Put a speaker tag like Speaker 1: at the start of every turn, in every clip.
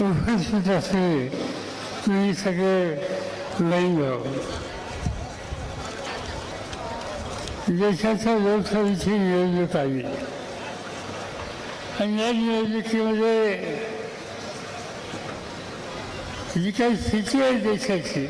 Speaker 1: उपस्थित असलेले तुम्ही सगळे लई देशाच्या लोकसभेची निवडणूक आली आणि या निवडणुकीमध्ये जी काही स्थिती आहे देशाची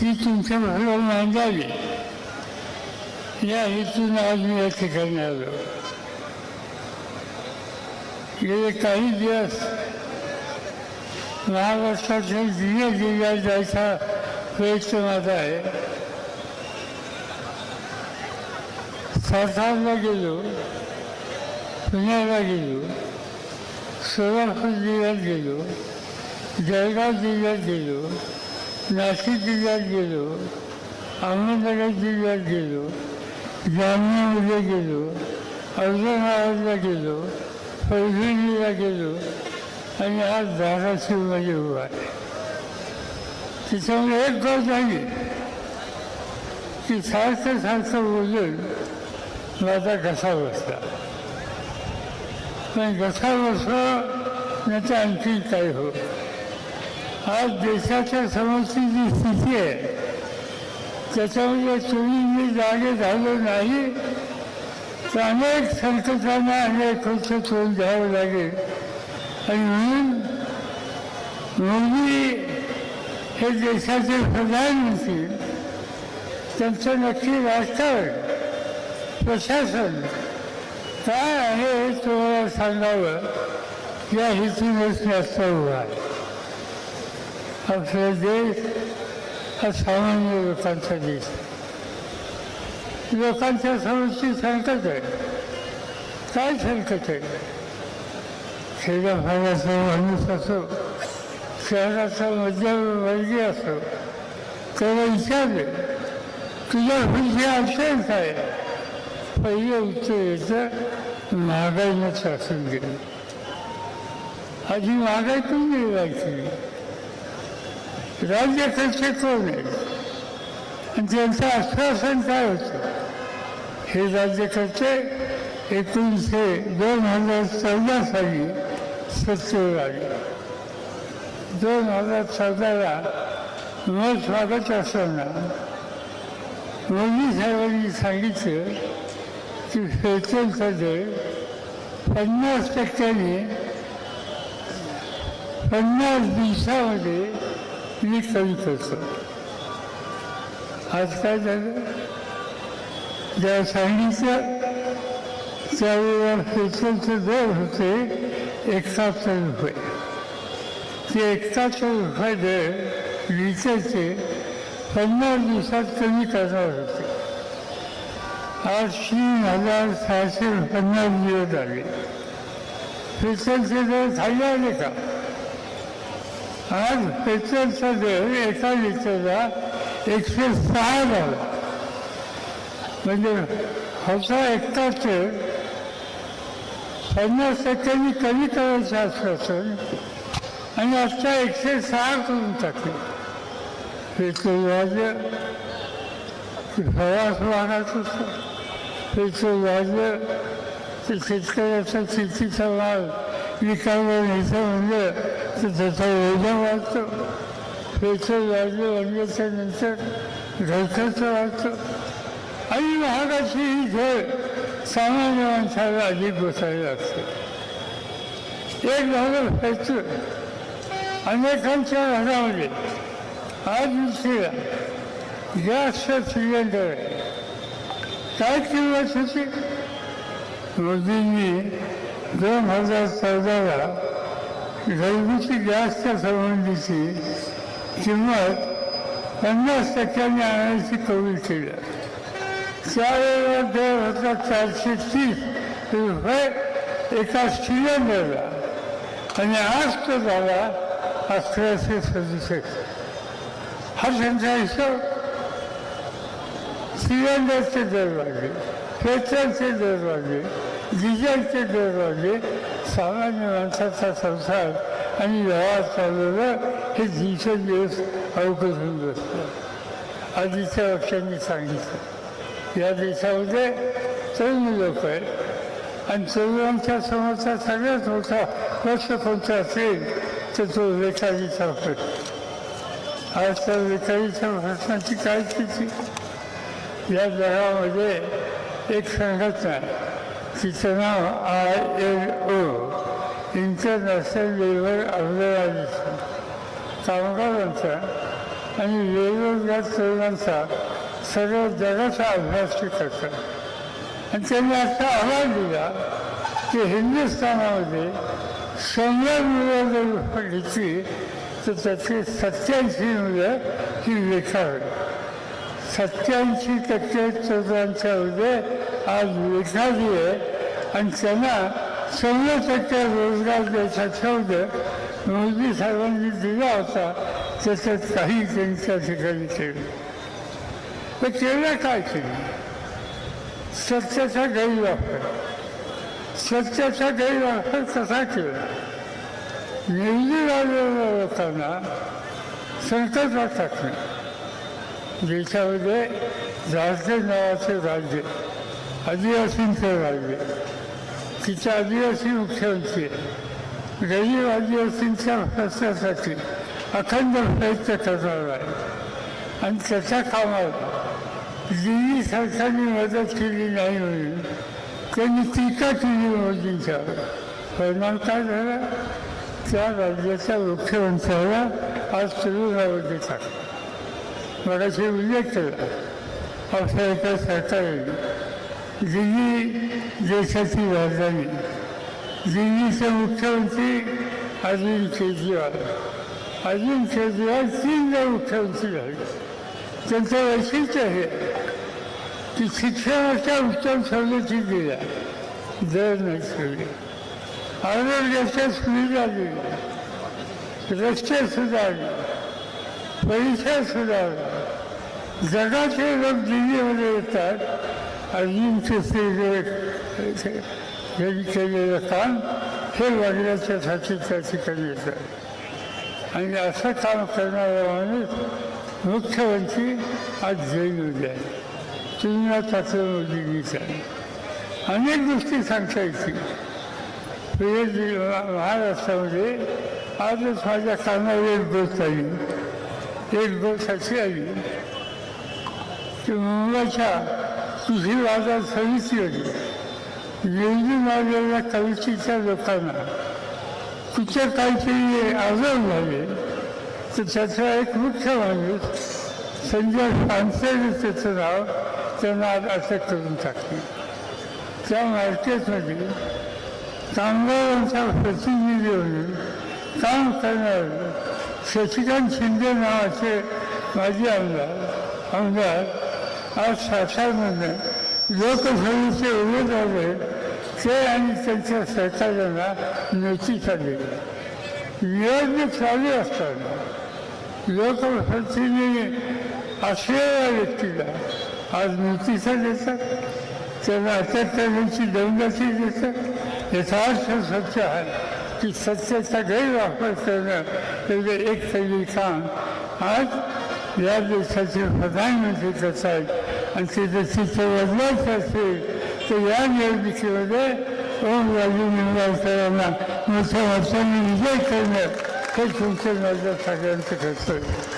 Speaker 1: ती तुमच्या भागावर मांडावी. या हेतून आज मी या ठिकाणी आलो. गेले काही दिवस महाराष्ट्राच्या जिल्ह्या जिल्ह्यात जायचा प्रयत्न माझा आहे सातारला गेलो पुण्याला गेलो सोलापूर जिल्ह्यात गेलो जळगाव जिल्ह्यात गेलो नाशिक जिल्ह्यात गेलो अहमदनगर जिल्ह्यात गेलो जामनेमध्ये गेलो औरंगाबादला गेलो पैठणीला गेलो आणि आज धाराशिवमध्ये उभा आहे त्याच्यामुळे एक गोष्ट झाली की सारखं सारखं बोलून माझा घसा बसला पण घसा बसला नाही तर आणखी काय हो आज देशाच्या समोरची जी स्थिती आहे. त्याच्यामध्ये तुम्ही मी जागे झालो नाही. अनेक संकटांना अनेक वर्ष तोंड द्यावं लागेल. आणि म्हणून मोदी हे देशाचे प्रधानमंत्री त्यांचं नक्की राजकारण प्रशासन काय आहे हे तुम्हाला सांगावं? या हेतूनच जास्त असं उभा आहे. आपला देश हा सामान्य लोकांचा देश लोकांच्या समस्या संकट आहे. काय संकट आहे? खेड्यापाड्याचा माणूस असो शहराचा मध्यमवर्गीय असो त्याला विचारले तुझ्या पैसे अडचण काय पहिलं उत्तर येतं महागाईनं शासन गेलं. आधी महागाई पण राज्य राज्यकर्ते कोण आहे? आणि त्यांचं आश्वासन काय होतं? हे राज्यकर्ते एकोणीसशे दोन हजार चौदा साली सत्तेवर आले दोन हजार चौदाला न स्वागत असताना मोदी साहेबांनी सांगितलं की पेट्रोलचा दर पन्नास टक्क्याने पन्नास दिवसामध्ये मी कमी करतो आज काय झालं? ज्या सांगितलं त्यावेळेला पेट्रोलचे दर होते एकाहत्तर रुपये ते एकाहत्तर रुपये दर लिटरचे पन्नास दिवसात कमी करणार होते. आज तीन हजार सहाशे पन्नास दिवस आले पेट्रोलचे दर खाली आले का? आज पेट्रोलचा दर एका लिटरला एकशे सहा झाला. म्हणजे हौसा एकाहत्तर पन्नास टक्क्यांनी कमी करायचं असं आणि आत्ता एकशे सहा करून टाकले. पेट्रोल वाजलं की प्रवास वाढत होतं पेट्रोल वाजलं तर शेतकऱ्याचा शेतीचा माल विकायला न्यायचं म्हणलं तर त्याचा ओझा वाढतो. पेट्रोल वाजलं वाढल्याच्या नंतर घरखर्च वाढतो. आणि महागाची ही झळ सामान्य माणसाला अधिक बसायला लागते एक झालं पेट्रोल अनेकांच्या घरामध्ये आज दिवशीला गॅसचा सिलेंडर आहे काय किंमत होती मोदींनी दोन हजार चौदाला घरगुती गॅसच्या संबंधीची किंमत पन्नास टक्क्यांनी आणायची कबूल केलं त्यावेळेला दर होता चारशे तीस रुपये एका सिलेंडरला आणि आज तो झाला अकराशे सदुसष्ट हा त्यांचा हिशोब सिलेंडरचे दर वाढले पेट्रोलचे दर वाढले डिझेलचे दर वाढले सामान्य माणसाचा संसार आणि व्यवहार चालवलं हे दिवसेंदिवस अवघड होऊन बसलं आधीच्या पक्षांनी सांगितलं या देशामध्ये तरुण लोक आहेत आणि तरुणांच्या समोरचा सगळ्यात मोठा प्रश्न कोणता असेल तर तो बेकारीचा प्रश्न. आज त्या बेकारीच्या प्रश्नाची काय स्थिती? या जगामध्ये एक संघटना तिचं नाव I L O international labour organisation. कामगारांचा आणि वेगवेगळ्या तरुणांचा सर्व जगाचा अभ्यास ते करतात. आणि त्यांनी असा आवाज दिला की हिंदुस्थानामध्ये शंभर मुलं जर घेतली तर त्याची सत्याऐंशी मुलं ही बेकार होती. सत्याऐंशी टक्के चौदांच्या तरुणांच्यामध्ये आज बेकारी आहे आणि त्यांना शंभर टक्के रोजगार द्यायचा शब्द मोदी साहेबांनी दिला होता त्याच्यात काही त्यांच्या ठिकाणी केलं पण केलं काय केलं सत्याचा गैरवापर सत्याचा गैरवापर कसा केला निवडून आलेल्या लोकांना संकटात टाकणं देशामध्ये झारखंड नावाचे राज्य आदिवासींचे राज्य तिच्या आदिवासी मुख्यमंत्री गरीब आदिवासींच्या प्रश्नासाठी अखंड प्रयत्न करणार आहे. आणि त्याच्या कामाला दिल्ली सरकारने मदत केली नाही म्हणून त्यांनी टीका केली मोदींच्यावर परिणाम काय झाला? त्या राज्याच्या मुख्यमंत्र्याला आज तुरुंगामध्ये टाकलं मगाशी उल्लेख केला. अशा एका सरकारने. दिल्ली देशाची राजधानी. दिल्लीचे मुख्यमंत्री अरविंद केजरीवाल. अरविंद केजरीवाल तीनदा मुख्यमंत्री झाले. त्यांचं वैशिष्ट्य आहे की शिक्षणाच्या उत्तम सवलती दिल्या दर नाही ठेवले आरोग्याच्या सुविधा दिल्या रस्ते सुधारले परिसर सुधारला जगाचे लोक दिल्लीमध्ये येतात अजिंक्य यांनी केलेलं काम हे वाढल्याच्यासाठी त्या ठिकाणी येतात आणि असं काम करणारा माणूस मुख्यमंत्री आज जैनमध्ये आहे तुलना तात्र आहे अनेक गोष्टी सांगता येतील. महाराष्ट्रामध्ये आजच माझ्या कानावर एक गोष्ट आली. एक गोष्ट अशी आली की मुंबईच्या कृषी बाजार समितीमध्ये निवडून आलेल्या कवितेच्या लोकांना कुठे काहीतरी आजार झाले. तर त्याचा एक मुख्य माणूस संजय पानसेर त्याचं नाव त्यांना आज अटक करून टाकली त्या मार्केटमध्ये कामगारांचा प्रतिनिधी म्हणून काम करणारे शशिकांत शिंदे नावाचे माजी आमदार आमदार आज सातारमधनं लोकसभेचे उमेदवार आहेत ते आणि त्यांच्या सरकारांना नोटीस आली निवडणूक चालू असताना लोकप्रतिनिधी असलेल्या व्यक्तीला आज नोटिसा देतात त्यांना अटक करण्याची दौलती देतात याचा अर्थ सत्य आहे की सत्याचा गैरवापर करणं म्हणजे एक तरी काम. आज या देशाचे प्रधानमंत्री करत आहेत आणि ते जर चित्र असेल तर या निवडणुकीमध्ये ओम राजू निंबाळकरांना मोठ्या वर्षांनी विजय करणं हे तुमचं माझ्या सगळ्यांचं कर्तव्य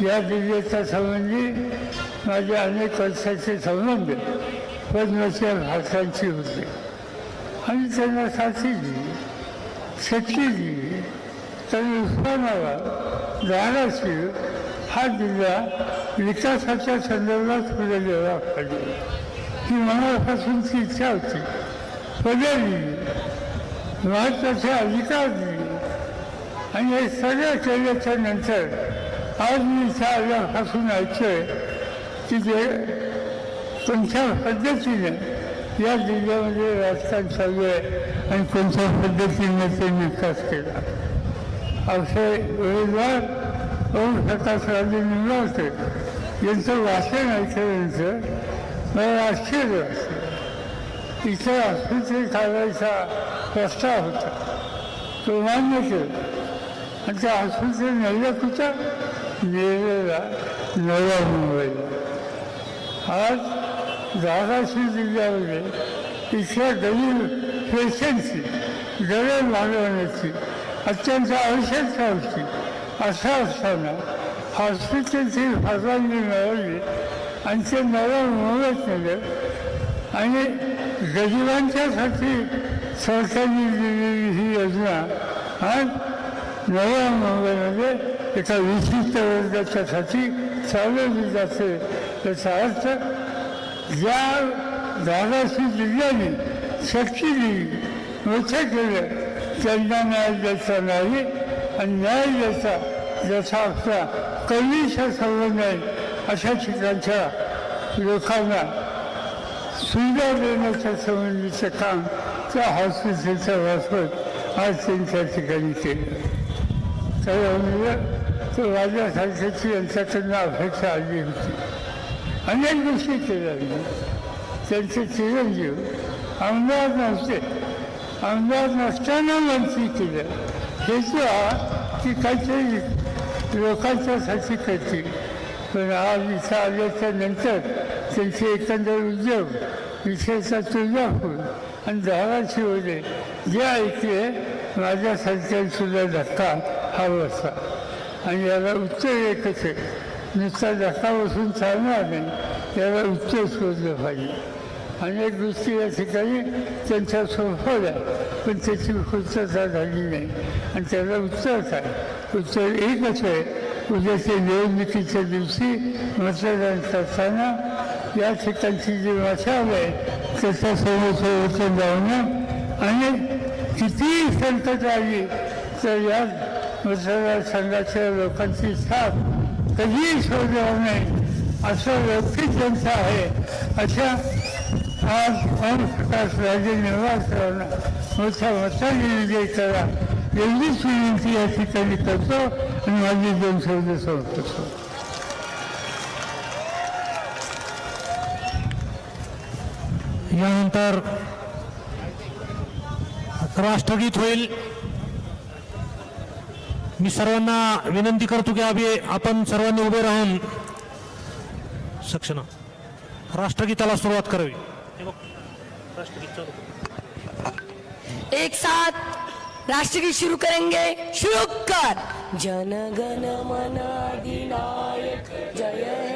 Speaker 1: या जिल्ह्याच्या संबंधी माझे अनेक वर्षाचे संबंध पद्मच्या भाषांची होते आणि त्यांना साथी दिली शक्ती दिली त्यांनी उस्मानाबाद धाराशिव हा जिल्हा विकासाच्या संदर्भात पुढे गेला पाहिजे ही मनापासूनची इच्छा होती पदे दिली महत्त्वाचे अधिकार दिले आणि हे सगळं केल्याच्यानंतर आज मी इथं आल्यापासून ऐकतोय की जे कोणत्या पद्धतीने या जिल्ह्यामध्ये राजकारण चालू आहे आणि कोणत्या पद्धतीने ते निकास केला. असे उमेदवार ओम प्रकाश राजे निवडवते यांचं वाचन ऐकल्यानंतर मला आश्चर्य वाटलं. इथे आस्पत्रे काढायचा प्रस्ताव होता. तो मान्य केला. आणि त्या आस्पत्रे नेलं कुठं? नेलेला नव्या मुंबईला. आज धाराशिव जिल्ह्यामध्ये इथल्या गरीब पेशंटची गरज भागवण्याची अत्यंत आवश्यकता होती असं असताना हॉस्पिटलची परवानगी मिळवली आणि ते नव्या मुंबईत नेलं आणि गरिबांच्यासाठी सरकारने दिलेली ही योजना आज नव्या मुंबईमध्ये एका विशिष्ट वर्गाच्यासाठी चालवली जाते. याचा अर्थ ज्या दादाशी जिल्ह्याने शक्ती दिली मोठं केलं त्यांना न्याय द्यायचा नाही आणि न्याय द्यायचा ज्याचा आपला कवीचा संबंध आहे अशा ठिकाणच्या लोकांना सुविधा देण्याच्या संबंधीचं काम त्या हॉस्पिटलच्या मार्फत आज अनेक गोष्टी केल्या मी त्यांचे चिरंजीव आमदार नसते आमदार नसताना मंत्री केलं हेतू हा की काहीतरी लोकांच्यासाठी करतील पण आज इथं आल्याच्यानंतर त्यांचे एकंदर उद्योग विशेषतः तुळजापूर आणि धाराशिवले जे ऐकले माझ्यासारख्या सुद्धा धक्का हा बसला आणि याला उत्तर एकच आहे नुसता धक्का बसून चालणार नाही त्याला उत्तर शोधलं पाहिजे. अनेक गोष्टी या ठिकाणी त्यांच्या सोपवल्या पण त्याची पूर्तता झाली नाही. आणि त्याला उत्तर काय उत्तर एकच आहे. उद्याच्या निवडणुकीच्या दिवशी मतदान करताना या ठिकाणची जी मशाल आहे त्याच्यासमोर वचन लावणं आणि कितीही संकट आली तर या मतदारसंघाच्या लोकांची साथ कधीही सोडलं नाही. असं व्यक्ती ज्यांचं आहे. अशा आज ओम प्रकाश राजे निवासरावांना मोठ्या मताने विजय करा एवढीच विनंती या ठिकाणी करतो आणि माझी दोन शब्द संपतो
Speaker 2: यानंतर राष्ट्रगीत होईल. मी सर्वांना विनंती करतो की आम्ही आपण सर्वांनी उभे राहून सक्षम राष्ट्रगीताला सुरुवात करावी.
Speaker 3: एक साथ राष्ट्रगीत शुरू करेंगे. शुरू कर. जनगण मन जय